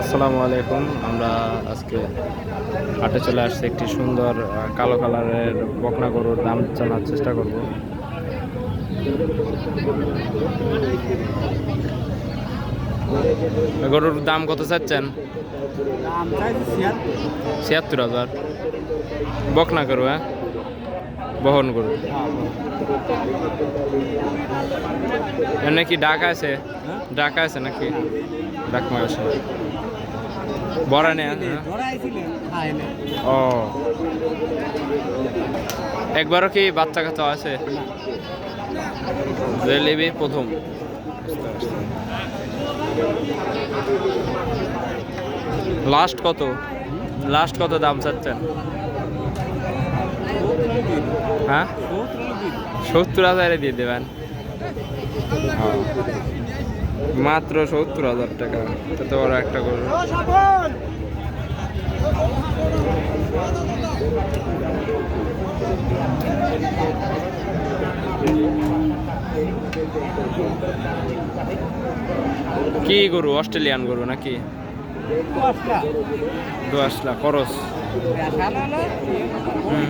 আসসালামু আলাইকুম। আমরা আজকে হাটে চলে আসছি একটি সুন্দর কালো কালারের বকনা গরুর দাম জানার চেষ্টা করব। গরুর দাম কত চাচ্ছেন? ছিয়াত্তর। হাজার। বকনা গরু হ্যাঁ? বহন গরু। নাকি ডাক আছে? ডাক আছে নাকি? ডাক মার আছে বড়া হ্যাঁ? ও। একবারও কি বাচ্চা কাচ্চা আছে? যে প্রথম। লাস্ট কত? লাস্ট কত দাম চাচ্ছেন? হ্যাঁ? সত্তর হাজারে দিয়ে দেবেন। মাত্র সত্তর হাজার টাকা। তত বড় একটা গরু। কি গরু? অস্ট্রেলিয়ান গরু নাকি? দোয়াশলা করস দেখাল হুম।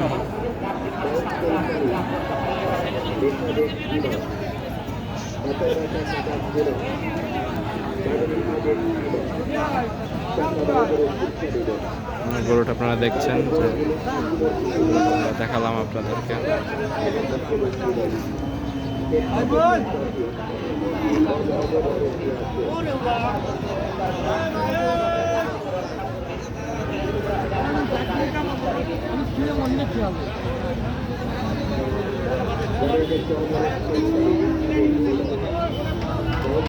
গরুটা আপনারা দেখছেন যে দেখালাম আপনাদেরকে।